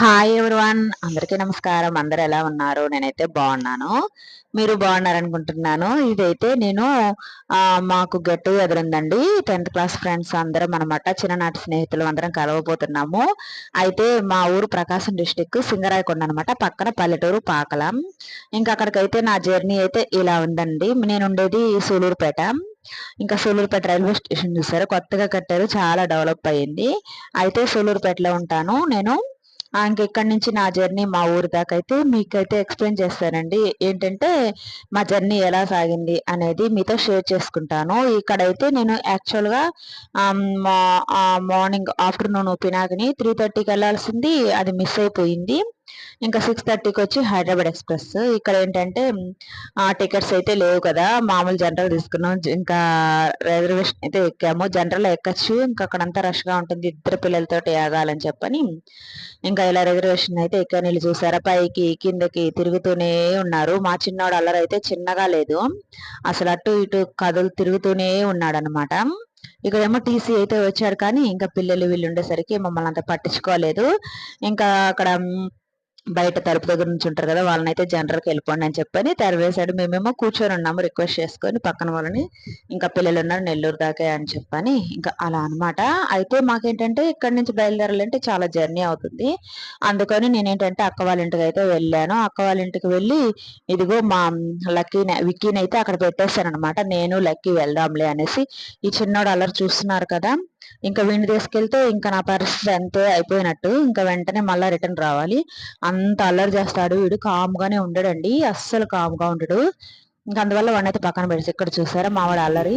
Hi everyone అందరికీ నమస్కారం. అందరు ఎలా ఉన్నారు? నేనైతే బాగున్నాను. మీరు బాగున్నారనుకుంటున్నాను. ఇదైతే నేను మాకు గెట్ టుగెదర్ ఉందండి టెన్త్ క్లాస్ ఫ్రెండ్స్ అందరం అనమాట చిన్ననాటి స్నేహితులు అందరం కలవబోతున్నాము. అయితే మా ఊరు ప్రకాశం డిస్టిక్ సింగరాయకొండ అనమాట పక్కన పల్లెటూరు పాకలం. ఇంకా అక్కడికైతే నా జర్నీ అయితే ఇలా ఉందండి. నేను ఉండేది సూలూరుపేట. ఇంకా సూలూరుపేట రైల్వే స్టేషన్ చూసారు కొత్తగా కట్టారు. చాలా డెవలప్ అయ్యింది. అయితే సూలూరుపేటలో ఉంటాను. నేను ఇంకెక్కడి నుంచి నా జర్నీ మా ఊరి దాకా అయితే మీకైతే ఎక్స్ప్లెయిన్ చేస్తానండి ఏంటంటే మా జర్నీ ఎలా సాగింది అనేది మీతో షేర్ చేసుకుంటాను. ఇక్కడైతే నేను యాక్చువల్గా మార్నింగ్ ఆఫ్టర్నూన్ పినాకిని త్రీ థర్టీకి వెళ్ళాల్సింది. అది మిస్ అయిపోయింది. ఇంకా సిక్స్ థర్టీకి వచ్చి హైదరాబాద్ ఎక్స్ప్రెస్. ఇక్కడ ఏంటంటే టికెట్స్ అయితే లేవు కదా మామూలు జనరల్ తీసుకున్నాం. ఇంకా రిజర్వేషన్ అయితే ఎక్కాము. జనరల్ ఎక్కచ్చు. ఇంకా అక్కడంతా రష్గా ఉంటుంది. ఇద్దరు పిల్లలతో ఆగాలని చెప్పని ఇంకా ఇలా రిజర్వేషన్ అయితే ఎక్కడ నీళ్ళు చూసారా? పైకి కిందకి తిరుగుతూనే ఉన్నారు. మా చిన్నవాడు అల్లరి అయితే చిన్నగా లేదు. అసలు అటు ఇటు కథలు తిరుగుతూనే ఉన్నాడు అనమాట ఇక్కడేమో టీసీ అయితే వచ్చాడు కానీ ఇంకా పిల్లలు వీళ్ళు ఉండేసరికి మమ్మల్ని అంత పట్టించుకోలేదు. ఇంకా అక్కడ బయట తలుపు దగ్గర నుంచి ఉంటారు కదా వాళ్ళని అయితే జనరల్కి వెళ్ళిపోండి అని చెప్పని తెరవేశాడు మేమేమో కూర్చొని ఉన్నాము రిక్వెస్ట్ చేసుకొని పక్కన వాళ్ళని ఇంకా పిల్లలు ఉన్నారు నెల్లూరు దాకా అని చెప్పని ఇంకా అలా అనమాట అయితే మాకేంటంటే ఇక్కడ నుంచి బయలుదేరాలంటే చాలా జర్నీ అవుతుంది. అందుకని నేనేంటంటే అక్క వాళ్ళ ఇంటికి అయితే వెళ్ళాను. అక్క వాళ్ళ ఇంటికి వెళ్ళి ఇదిగో మా లక్కీని విక్కీని అయితే అక్కడ పెట్టేశాను అనమాట నేను లక్కీ వెళ్దాంలే అనేసి. ఈ చిన్నోడు అల్లరి చూస్తున్నారు కదా ఇంకా వీడిని తీసుకెళ్తే ఇంకా నా పరిస్థితి అంతే అయిపోయినట్టు. ఇంకా వెంటనే మళ్ళీ రిటర్న్ రావాలి. అంత అల్లరి చేస్తాడు వీడు. కామ్గానే ఉండడండి. అస్సలు కామ్గా ఉండడు. ఇంకా అందువల్ల వాడిని అయితే పక్కన పెడితే. ఇక్కడ చూసారా మావాడు అల్లరి.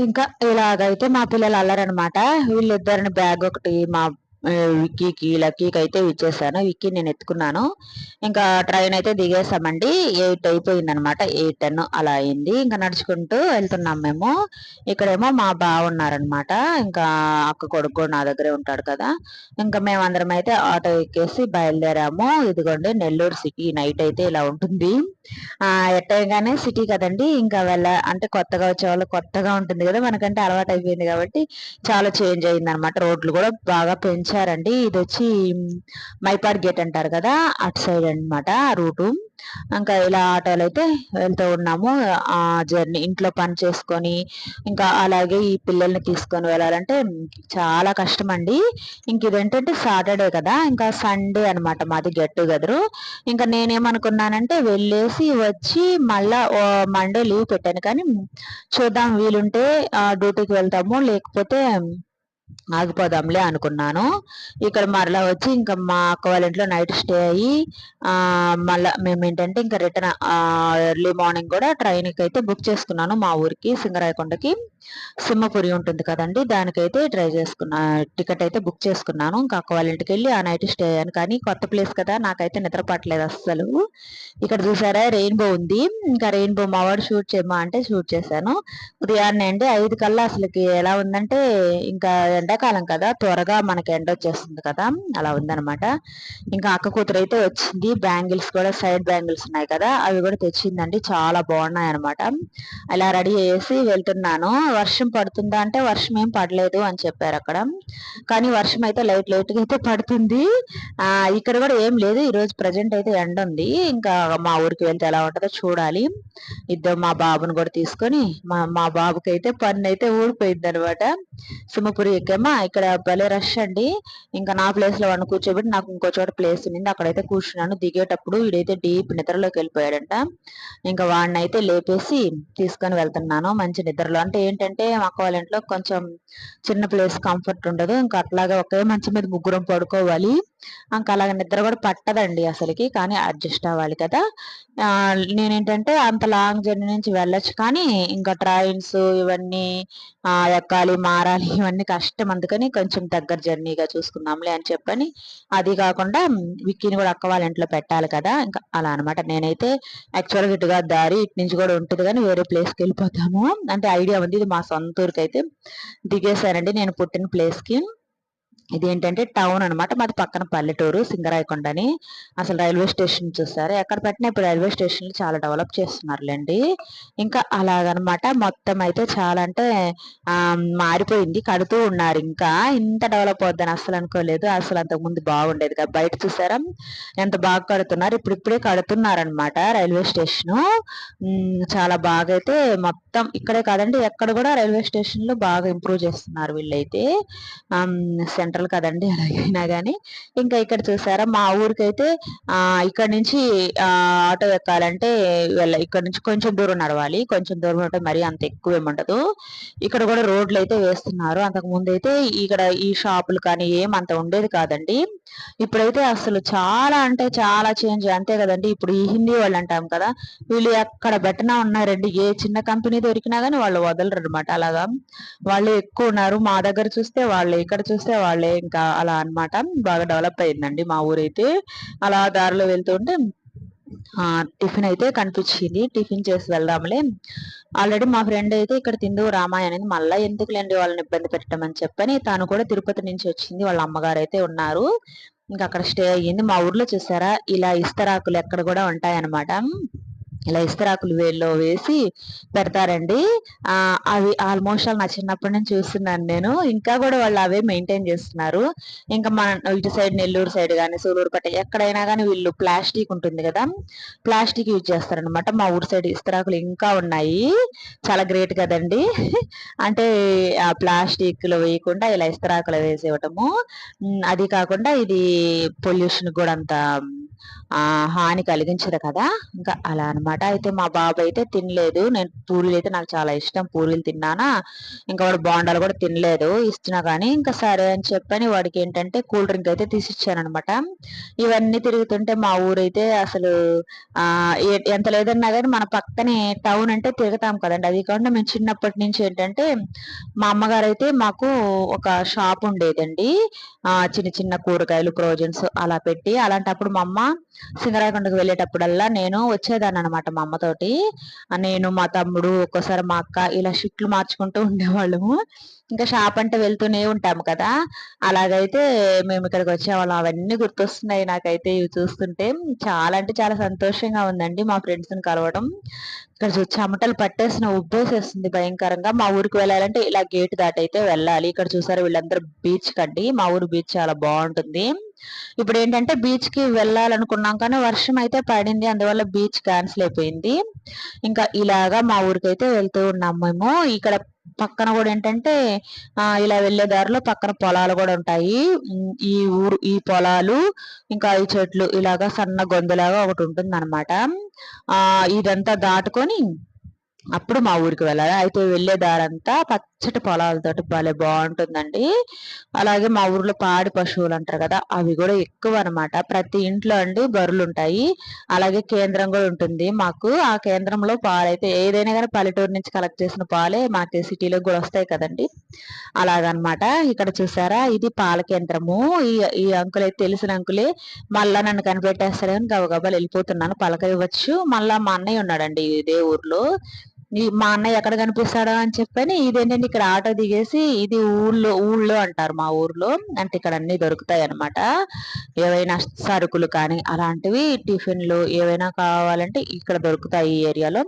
ఇంకా ఇలాగైతే మా పిల్లలు అల్లరనమాట వీళ్ళిద్దరిని బ్యాగ్ ఒకటి మా విక్కీకి లక్కీకి అయితే ఇచ్చేసాను. విక్కీ నేను ఎత్తుకున్నాను. ఇంకా ట్రైన్ అయితే దిగేసామండి. ఎయిట్ అయిపోయింది అనమాట ఎయిట్ టెన్ అలా అయింది. ఇంకా నడుచుకుంటూ వెళ్తున్నాం మేము. ఇక్కడేమో మా బావ ఉన్నారనమాట. ఇంకా అక్క కొడుకు నా దగ్గరే ఉంటాడు కదా. ఇంకా మేమందరం అయితే ఆటో ఎక్కేసి బయలుదేరాము. ఇదిగోండి నెల్లూరు సిటీ నైట్ అయితే ఇలా ఉంటుంది. ఆ ఎట్టగానే సిటీ కదండి. ఇంకా వెళ్ళ అంటే కొత్తగా వచ్చే వాళ్ళు కొత్తగా ఉంటుంది కదా. మనకంటే అలవాటు అయిపోయింది కాబట్టి చాలా చేంజ్ అయింది అనమాట రోడ్లు కూడా బాగా పెంచి ఇచ్చారండి. ఇది వచ్చి మైపాడ్ గేట్ అంటారు కదా అటు సైడ్ అనమాట రూటు. ఇంకా ఇలా ఆటోలు అయితే వెళ్తూ ఉన్నాము. ఆ జర్నీ ఇంట్లో పని చేసుకొని ఇంకా అలాగే ఈ పిల్లల్ని తీసుకొని వెళ్ళాలంటే చాలా కష్టం అండి ఇంక ఇదేంటంటే సాటర్డే కదా ఇంకా సండే అనమాట మాది గెట్ టుగెదరు. ఇంకా నేనేమనుకున్నానంటే వెళ్ళేసి వచ్చి మళ్ళా మండే లీవ్ పెట్టాను. కానీ చూద్దాం వీలుంటే డ్యూటీకి వెళ్తాము. లేకపోతే ఆగిపోదాంలే అనుకున్నాను. ఇక్కడ మరలా వచ్చి ఇంకా మా అక్క వాళ్ళ ఇంట్లో నైట్ స్టే అయ్యి మళ్ళీ మేము ఏంటంటే ఇంకా రిటర్న్ ఎర్లీ మార్నింగ్ కూడా ట్రైన్కి అయితే బుక్ చేసుకున్నాను మా ఊరికి సింగరాయకొండకి. సింహపురి ఉంటుంది కదండి దానికైతే ట్రై చేసుకున్నా టికెట్ అయితే బుక్ చేసుకున్నాను. ఇంకా అక్క వాళ్ళ ఇంటికి వెళ్ళి ఆ నైట్ స్టే అయ్యాను. కానీ కొత్త ప్లేస్ కదా నాకైతే నిద్రపట్టలేదు అస్సలు. ఇక్కడ చూసారా రెయిన్బో ఉంది. ఇంకా రెయిన్బో మావాడు షూట్ చేయమా అంటే షూట్ చేశాను. ఉదయాన్నే అండి ఐదు కల్లా అసలుకి ఎలా ఉందంటే ఇంకా ఎండాకాలం కదా త్వరగా మనకి ఎండ వచ్చేస్తుంది కదా అలా ఉందన్నమాట. ఇంకా అక్క కూతురు అయితే వచ్చింది బ్యాంగిల్స్ కూడా సైడ్ బ్యాంగిల్స్ ఉన్నాయి కదా అవి కూడా తెచ్చిందండి చాలా బాగున్నాయి అనమాట అలా రెడీ చేసి వెళ్తున్నాను. వర్షం పడుతుందా అంటే వర్షం ఏం పడలేదు అని చెప్పారు అక్కడ. కానీ వర్షం అయితే లైట్ లైట్గా అయితే పడుతుంది. ఆ ఇక్కడ కూడా ఏం లేదు ఈరోజు ప్రజెంట్ అయితే ఎండ ఉంది. ఇంకా మా ఊరికి వెళ్తే ఎలా ఉంటుందో చూడాలి. ఇద్దరు మా బాబుని కూడా తీసుకొని మా మా బాబుకి అయితే పన్ను అయితే ఊడిపోయింది అనమాట సింహపురి ఇక్కడ భలే రష్ అండి. ఇంకా నా ప్లేస్లో వాడిని కూర్చోబెట్టి నాకు ఇంకో చోట ప్లేస్ ఉంది అక్కడైతే కూర్చున్నాను. దిగేటప్పుడు వీడైతే డీప్ నిద్రలోకి వెళ్ళిపోయాడంట. ఇంకా వాడిని అయితే లేపేసి తీసుకొని వెళ్తున్నాను. మంచి నిద్రలో. అంటే ఏంటంటే అక్క వాళ్ళ ఇంట్లో కొంచెం చిన్న ప్లేస్ కంఫర్ట్ ఉండదు. ఇంకా అట్లాగే ఒకే మంచం మీద ముగ్గురం పడుకోవాలి. ఇంకా అలాగ నిద్ర కూడా పట్టదండి అసలుకి కానీ అడ్జస్ట్ అవ్వాలి కదా. నేనేంటంటే అంత లాంగ్ జర్నీ నుంచి వెళ్ళొచ్చు కానీ ఇంకా ట్రైన్స్ ఇవన్నీ ఎక్కాలి మారాలి ఇవన్నీ కష్టం. అందుకని కొంచెం దగ్గర జర్నీగా చూసుకుందాంలే అని చెప్పని అది కాకుండా విక్కీని కూడా అక్క వాళ్ళ ఇంట్లో పెట్టాలి కదా. ఇంకా అలా అనమాట నేనైతే యాక్చువల్గా ఇటుగా దారి ఇటు నుంచి కూడా ఉంటుంది కానీ వేరే ప్లేస్కి వెళ్ళిపోతాము. అంటే ఐడియా ఉంది ఇది మా సొంత ఊరికి అయితే దిగేశానండి. నేను పుట్టిన ప్లేస్కి ఇదేంటంటే టౌన్ అనమాట మాది పక్కన పల్లెటూరు సింగరాయకొండ అని. అసలు రైల్వే స్టేషన్ చూసారు? ఎక్కడ పెట్టినా ఇప్పుడు రైల్వే స్టేషన్లు చాలా డెవలప్ చేస్తున్నారులేండి. ఇంకా అలాగనమాట మొత్తం అయితే చాలా అంటే మారిపోయింది. కడుతూ ఉన్నారు ఇంకా. ఇంత డెవలప్ అవుద్దని అసలు అనుకోలేదు. అసలు అంతకు ముందు బాగుండేది కదా. బయట చూసారా? ఎంత బాగా కడుతున్నారు. ఇప్పుడు ఇప్పుడే కడుతున్నారనమాట రైల్వే స్టేషన్. చాలా బాగా అయితే మొత్తం ఇక్కడే కాదండి. ఎక్కడ కూడా రైల్వే స్టేషన్లో బాగా ఇంప్రూవ్ చేస్తున్నారు వీళ్ళైతే. సెంటర్ మాటలు కదండి అలాగైనా కానీ ఇంకా ఇక్కడ చూసారా మా ఊరికైతే ఇక్కడ నుంచి ఆటో ఎక్కాలంటే వెళ్ళ ఇక్కడ నుంచి కొంచెం దూరం నడవాలి. కొంచెం దూరం ఉంటే మరీ అంత ఎక్కువ ఏముండదు ఇక్కడ కూడా రోడ్లు అయితే వేస్తున్నారు. అంతకు ముందు అయితే ఇక్కడ ఈ షాపులు కానీ ఏం అంత ఉండేది కాదండి. ఇప్పుడైతే అసలు చాలా అంటే చాలా చేంజ్ అంతే కదండి. ఇప్పుడు ఈ హిందీ వాళ్ళు అంటాం కదా వీళ్ళు ఎక్కడ బెట్టనా ఉన్నారండి. ఏ చిన్న కంపెనీ దొరికినా కానీ వాళ్ళు వదలరు అనమాట అలాగా. వాళ్ళు ఎక్కువ ఉన్నారు. మా దగ్గర చూస్తే వాళ్ళు ఇక్కడ చూస్తే వాళ్ళు ఇంకా అలా అనమాట బాగా డెవలప్ అయిందండి మా ఊరైతే. అలా దారిలో వెళ్తుంటే టిఫిన్ అయితే కనిపించింది. టిఫిన్ చేసి వెళ్దాంలే. ఆల్రెడీ మా ఫ్రెండ్ అయితే ఇక్కడ తిందు రామాయ అనేది మళ్ళీ ఎందుకులేండి వాళ్ళని ఇబ్బంది పెట్టడం అని చెప్పని తాను కూడా తిరుపతి నుంచి వచ్చింది. వాళ్ళ అమ్మగారు అయితే ఉన్నారు. ఇంకా అక్కడ స్టే అయ్యింది. మా ఊర్లో చూసారా? ఇలా ఇస్తరాకులు ఎక్కడ కూడా ఉంటాయన్నమాట. ఇలా ఇస్తరాకులు వేల్లో వేసి పెడతారండి. అవి ఆల్మోస్ట్ నా చిన్నప్పటి నుంచి చూస్తున్నాను నేను. ఇంకా కూడా వాళ్ళు అవే మెయింటైన్ చేస్తున్నారు. ఇంకా మన ఇటు సైడ్ నెల్లూరు సైడ్ కానీ సూలూరు పట్ట ఎక్కడైనా కానీ వీళ్ళు ప్లాస్టిక్ ఉంటుంది కదా ప్లాస్టిక్ యూజ్ చేస్తారనమాట మా ఊరు సైడ్ ఇస్తరాకులు ఇంకా ఉన్నాయి. చాలా గ్రేట్ కదండి. అంటే ఆ ప్లాస్టిక్లో వేయకుండా ఇలా ఇస్తరాకులు వేసి ఇవ్వటము. అది కాకుండా ఇది పొల్యూషన్ కూడా అంత హాని కలిగించదు కదా. ఇంకా అలా అనమాట అయితే మా బాబు అయితే తినలేదు. నేను పూరీలు అయితే నాకు చాలా ఇష్టం. పూరీలు తిన్నానా? ఇంకా వాడు బోండాలు కూడా తినలేదు. ఇచ్చినా కానీ ఇంకా సరే అని చెప్పని వాడికి ఏంటంటే కూల్ డ్రింక్ అయితే తీసిచ్చాను అనమాట ఇవన్నీ తిరుగుతుంటే మా ఊరైతే అసలు ఎంత లేదన్నా కానీ మన పక్కనే టౌన్ అంటే తిరుగుతాం కదండి. అది కాకుండా మేము చిన్నప్పటి నుంచి ఏంటంటే మా అమ్మగారు అయితే మాకు ఒక షాప్ ఉండేదండి. చిన్న చిన్న కూరగాయలు ప్రోజన్స్ అలా పెట్టి అలాంటప్పుడు మా అమ్మ సింగరాయకొండకు వెళ్ళేటప్పుడల్లా నేను వచ్చేదాన్ని అనమాట మా అమ్మతోటి. నేను మా తమ్ముడు ఒక్కోసారి మా అక్క ఇలా షిఫ్ట్లు మార్చుకుంటూ ఉండేవాళ్ళము. ఇంకా షాప్ అంటే వెళ్తూనే ఉంటాము కదా. అలాగైతే మేము ఇక్కడికి వచ్చేవాళ్ళం. అవన్నీ గుర్తొస్తున్నాయి నాకైతే ఇవి చూస్తుంటే. చాలా అంటే చాలా సంతోషంగా ఉందండి మా ఫ్రెండ్స్ని కలవడం ఇక్కడ చూసి చెమటలు పట్టేసిన ఉబ్బేసేస్తుంది భయంకరంగా. మా ఊరికి వెళ్ళాలంటే ఇలా గేట్ దాటైతే వెళ్ళాలి. ఇక్కడ చూసారు వీళ్ళందరూ బీచ్ కండి. మా ఊరు బీచ్ చాలా బాగుంటుంది. ఇప్పుడు ఏంటంటే బీచ్కి వెళ్ళాలనుకున్నాం కానీ వర్షం అయితే పడింది. అందువల్ల బీచ్ క్యాన్సిల్ అయిపోయింది. ఇంకా ఇలాగా మా ఊరికైతే వెళ్తూ ఉన్నాం మేము. ఇక్కడ పక్కన కూడా ఏంటంటే ఇలా వెళ్ళే దారిలో పక్కన పొలాలు కూడా ఉంటాయి. ఈ ఊరు ఈ పొలాలు ఇంకా ఈ చెట్లు ఇలాగా సన్న గొంతులాగా ఒకటి ఉంటుంది అనమాట ఇదంతా దాటుకొని అప్పుడు మా ఊరికి వెళ్ళాలి. అయితే వెళ్ళే దారంతా పచ్చటి పొలాలతోటి భలే బాగుంటుందండి. అలాగే మా ఊర్లో పాడి పశువులు అంటారు కదా అవి కూడా ఎక్కువ అనమాట ప్రతి ఇంట్లో అండి బరులు ఉంటాయి. అలాగే కేంద్రం కూడా ఉంటుంది మాకు. ఆ కేంద్రంలో పాలైతే ఏదైనా కానీ పల్లెటూరు నుంచి కలెక్ట్ చేసిన పాలే మాకు సిటీలో కూడా వస్తాయి కదండి. అలాగనమాట. ఇక్కడ చూసారా? ఇది పాల కేంద్రము. ఈ ఈ అంకులే తెలిసిన అంకులే మళ్ళా నన్ను కనిపెట్టేస్తారని గబగబాలు వెళ్ళిపోతున్నాను. పలక ఇవ్వచ్చు మళ్ళా మా అన్నయ్య ఉన్నాడండి ఇదే ఊర్లో. మా అన్నయ్య ఎక్కడ కనిపిస్తాడో అని చెప్పని ఇదేంటంటే ఇక్కడ ఆటో దిగేసి ఇది ఊళ్ళో ఊళ్ళో అంటారు మా ఊర్లో. అంటే ఇక్కడ అన్ని దొరుకుతాయి అనమాట ఏవైనా సరుకులు కానీ అలాంటివి టిఫిన్లు ఏవైనా కావాలంటే ఇక్కడ దొరుకుతాయి ఈ ఏరియాలో.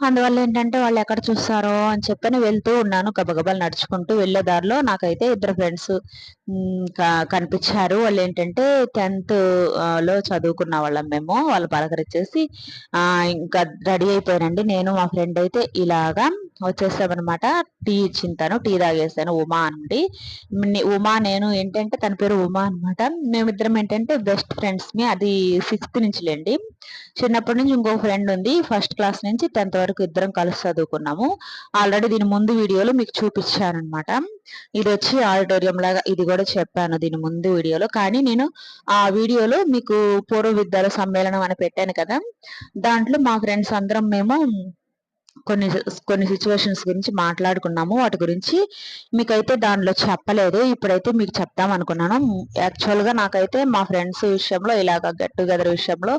అందువల్ల ఏంటంటే వాళ్ళు ఎక్కడ చూస్తారో అని చెప్పని వెళ్తూ ఉన్నాను. గబగబలు నడుచుకుంటూ వెళ్ళే దారిలో నాకైతే ఇద్దరు ఫ్రెండ్స్ కనిపించారు. వాళ్ళు ఏంటంటే టెన్త్లో చదువుకున్న వాళ్ళం మేము. వాళ్ళు పలకరించేసి ఇంకా రెడీ అయిపోయానండి నేను మా ఫ్రెండ్ అయితే ఇలాగా వచ్చేసామన్నమాట టీ ఇచ్చిన తను టీ తాగేసాను ఉమా అండి ఉమా నేను ఏంటంటే తన పేరు ఉమా అనమాట మేమిద్దరం ఏంటంటే బెస్ట్ ఫ్రెండ్స్ మీ అది సిక్స్త్ నుంచి లేండి చిన్నప్పటి నుంచి ఇంకో ఫ్రెండ్ ఉంది ఫస్ట్ క్లాస్ నుంచి టెన్త్ వరకు ఇద్దరం కలిసి చదువుకున్నాము. ఆల్రెడీ దీని ముందు వీడియోలో మీకు చూపించాను అనమాట ఇది వచ్చి ఆడిటోరియం లాగా ఇది కూడా చెప్పాను దీని ముందు వీడియోలో. కానీ నేను ఆ వీడియోలో మీకు పూర్వ విద్యాల సమ్మేళనం అని పెట్టాను కదా. దాంట్లో మా ఫ్రెండ్స్ అందరం మేము కొన్ని కొన్ని సిచ్యువేషన్స్ గురించి మాట్లాడుకున్నాము. వాటి గురించి మీకైతే దానిలో చెప్పలేదు. ఇప్పుడైతే మీకు చెప్తాం అనుకున్నాను. యాక్చువల్గా నాకైతే మా ఫ్రెండ్స్ విషయంలో ఇలాగ గెట్ టుగెదర్ విషయంలో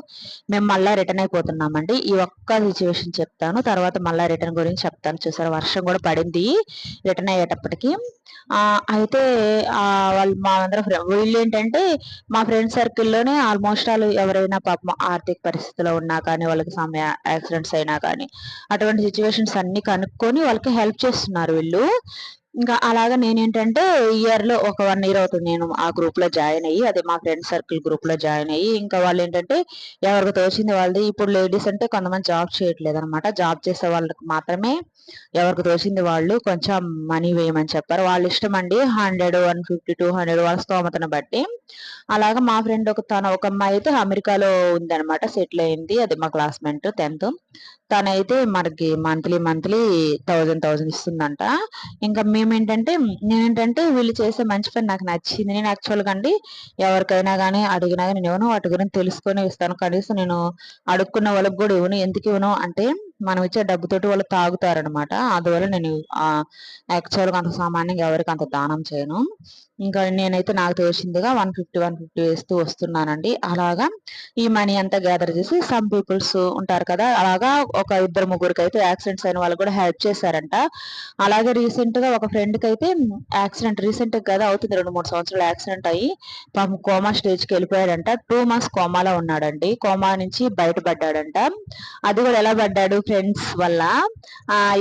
మేము మళ్ళీ రిటర్న్ అయిపోతున్నామండి. ఈ ఒక్క సిచ్యువేషన్ చెప్తాను. తర్వాత మళ్ళీ రిటర్న్ గురించి చెప్తాను. చూసారు వర్షం కూడా పడింది రిటర్న్ అయ్యేటప్పటికి. అయితే వాళ్ళు మా అందరం వీళ్ళు ఏంటంటే మా ఫ్రెండ్ సర్కిల్లోనే ఆల్మోస్ట్ వాళ్ళు ఎవరైనా పాపం ఆర్థిక పరిస్థితిలో ఉన్నా కానీ వాళ్ళకి సమయ యాక్సిడెంట్స్ అయినా కానీ అటువంటి సిచ్యువేషన్స్ అన్ని కనుక్కొని వాళ్ళకి హెల్ప్ చేస్తున్నారు వీళ్ళు. ఇంకా అలాగా నేనేంటంటే ఇయర్లో ఒక వన్ ఇయర్ అవుతుంది నేను ఆ గ్రూప్లో జాయిన్ అయ్యి అదే మా ఫ్రెండ్ సర్కిల్ గ్రూప్లో జాయిన్ అయ్యి ఇంకా వాళ్ళు ఏంటంటే ఎవరికి తోచింది వాళ్ళది. ఇప్పుడు లేడీస్ అంటే కొంతమంది జాబ్ చేయట్లేదు అనమాట జాబ్ చేసే వాళ్ళకి మాత్రమే ఎవరికి తోచింది వాళ్ళు కొంచెం మనీ వేయమని చెప్పారు. వాళ్ళ ఇష్టం అండి hundred one fifty two hundred వాళ్ళ స్తోమతను బట్టి. అలాగా మా ఫ్రెండ్ ఒక తన ఒక అమ్మాయి అయితే అమెరికాలో ఉందనమాట సెటిల్ అయింది. అది మా క్లాస్మేట్ టెన్త్ తనైతే మనకి మంత్లీ మంత్లీ థౌజండ్ థౌజండ్ ఇస్తుందంట. ఇంకా మేమేంటంటే నేనేంటంటే వీళ్ళు చేసే మంచి పని నాకు నచ్చింది. నేను యాక్చువల్గా అండి ఎవరికైనా కానీ అడిగినా కానీ నేను ఇవ్వను వాటి గురించి తెలుసుకొని ఇస్తాను. కనీసం నేను అడుక్కున్న వాళ్ళకి కూడా ఇవ్వను. ఎందుకు ఇవ్వను అంటే మనం ఇచ్చే డబ్బుతోటి వాళ్ళు తాగుతారనమాట అందువల్ల నేను యాక్చువల్గా అంత సామాన్యంగా ఎవరికి అంత దానం చేయను. ఇంకా నేనైతే నాకు తెలిసిందిగా వన్ ఫిఫ్టీ వన్ ఫిఫ్టీ వేస్తూ వస్తున్నానండి. అలాగా ఈ మనీ అంతా గ్యాదర్ చేసి సమ్ పీపుల్స్ ఉంటారు కదా అలాగా ఒక ఇద్దరు ముగ్గురికి అయితే యాక్సిడెంట్స్ అయిన వాళ్ళు కూడా హెల్ప్ చేశారంట. అలాగే రీసెంట్గా ఒక ఫ్రెండ్కి అయితే యాక్సిడెంట్ రీసెంట్ కదా అవుతుంది. రెండు మూడు సంవత్సరాలు యాక్సిడెంట్ అయ్యి పాపం కోమా స్టేజ్కి వెళ్ళిపోయాడంట. టూ మంత్స్ కోమాలో ఉన్నాడండి. కోమా నుంచి బయటపడ్డాడంట. అది కూడా ఎలా పడ్డాడు ఫ్రెండ్స్ వల్ల?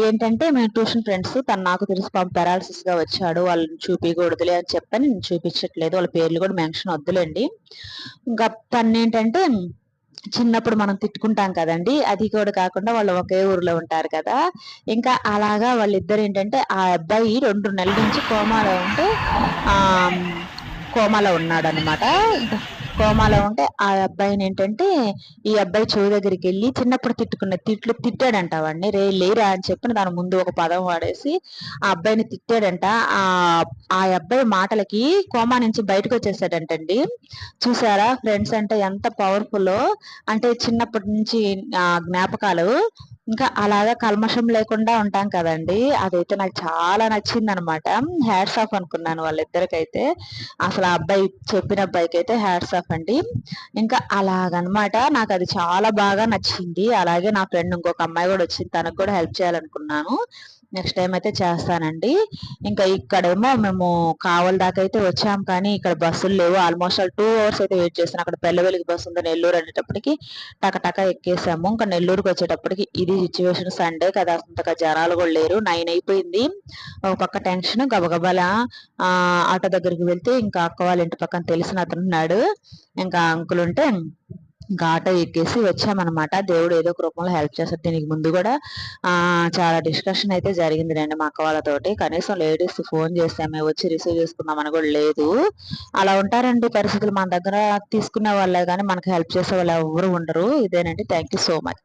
ఏంటంటే మేము ట్యూషన్ ఫ్రెండ్స్ తను నాకు తెలిసి పాపం పెరాలసిస్గా వచ్చాడు వాళ్ళని చూపించకూడదులే అని చెప్పి చెప్పని నేను చూపించట్లేదు. వాళ్ళ పేర్లు కూడా మెన్షన్ వద్దులేండి. ఇంకా తను ఏంటంటే చిన్నప్పుడు మనం తిట్టుకుంటాం కదండి. అది కూడా కాకుండా వాళ్ళు ఒకే ఊర్లో ఉంటారు కదా. ఇంకా అలాగా వాళ్ళిద్దరు ఏంటంటే ఆ అబ్బాయి రెండు నెలల నుంచి కోమాలో ఉంటే ఆ కోమాలో ఉన్నాడు అనమాట కోమాలో ఉంటే ఆ అబ్బాయిని ఏంటంటే ఈ అబ్బాయి చెవి దగ్గరికి వెళ్ళి చిన్నప్పుడు తిట్టుకున్న తిట్లు తిట్టాడంట వాడిని. రే లేరా అని చెప్పిన దాని ముందు ఒక పదం వాడేసి ఆ అబ్బాయిని తిట్టాడంట. ఆ ఆ అబ్బాయి మాటలకి కోమా నుంచి బయటకు వచ్చేసాడంటండి. చూసారా ఫ్రెండ్స్ అంటే ఎంత పవర్ఫుల్ అంటే చిన్నప్పటి నుంచి జ్ఞాపకాలు ఇంకా అలాగా కల్మషం లేకుండా ఉంటాం కదండి. అదైతే నాకు చాలా నచ్చింది అనమాట హ్యాడ్స్ ఆఫ్ అనుకున్నాను వాళ్ళిద్దరికైతే. అసలు ఆ అబ్బాయి చెప్పిన అబ్బాయికి అయితే హ్యాడ్స్ ఆఫ్ అండి. ఇంకా అలాగనమాట నాకు అది చాలా బాగా నచ్చింది. అలాగే నా ఫ్రెండ్ ఇంకొక అమ్మాయి కూడా వచ్చింది. తనకు కూడా హెల్ప్ చేయాలనుకున్నాను. నెక్స్ట్ టైం అయితే చేస్తానండి. ఇంకా ఇక్కడేమో మేము కావల దాకా అయితే వచ్చాం కానీ ఇక్కడ బస్సులు లేవు. ఆల్మోస్ట్ ఆల్ టూ అవర్స్ అయితే వెయిట్ చేస్తాను అక్కడ పెళ్ళవెలికి బస్సు ఉంది నెల్లూరు అనేటప్పటికి. టకటక ఎక్కేసాము. ఇంకా నెల్లూరుకి వచ్చేటప్పటికి ఇది సిచ్యువేషన్ సండే కదా. అంతగా జనాలు కూడా లేరు. నైన్ అయిపోయింది. ఒక పక్క టెన్షన్ గబగబల ఆటో దగ్గరికి వెళ్తే ఇంకా అక్క వాళ్ళ ఇంటి పక్కన తెలిసిన అతను ఉన్నాడు. ఇంకా అంకుల్ ఉంటే ఘాట ఎక్కేసి వచ్చామన్నమాట. దేవుడు ఏదో ఒక రూపంలో హెల్ప్ చేస్తారు దీనికి ముందు కూడా ఆ చాలా డిస్కషన్ అయితే జరిగింది రండి మా అక్క వాళ్ళతోటి. కనీసం లేడీస్ ఫోన్ చేస్తామే వచ్చి రిసీవ్ చేసుకుందామని కూడా లేదు. అలా ఉంటారండి పరిస్థితులు. మన దగ్గర తీసుకునే వాళ్ళే కానీ మనకు హెల్ప్ చేసే వాళ్ళు ఎవరు ఉండరు. ఇదేనండి. Thank so much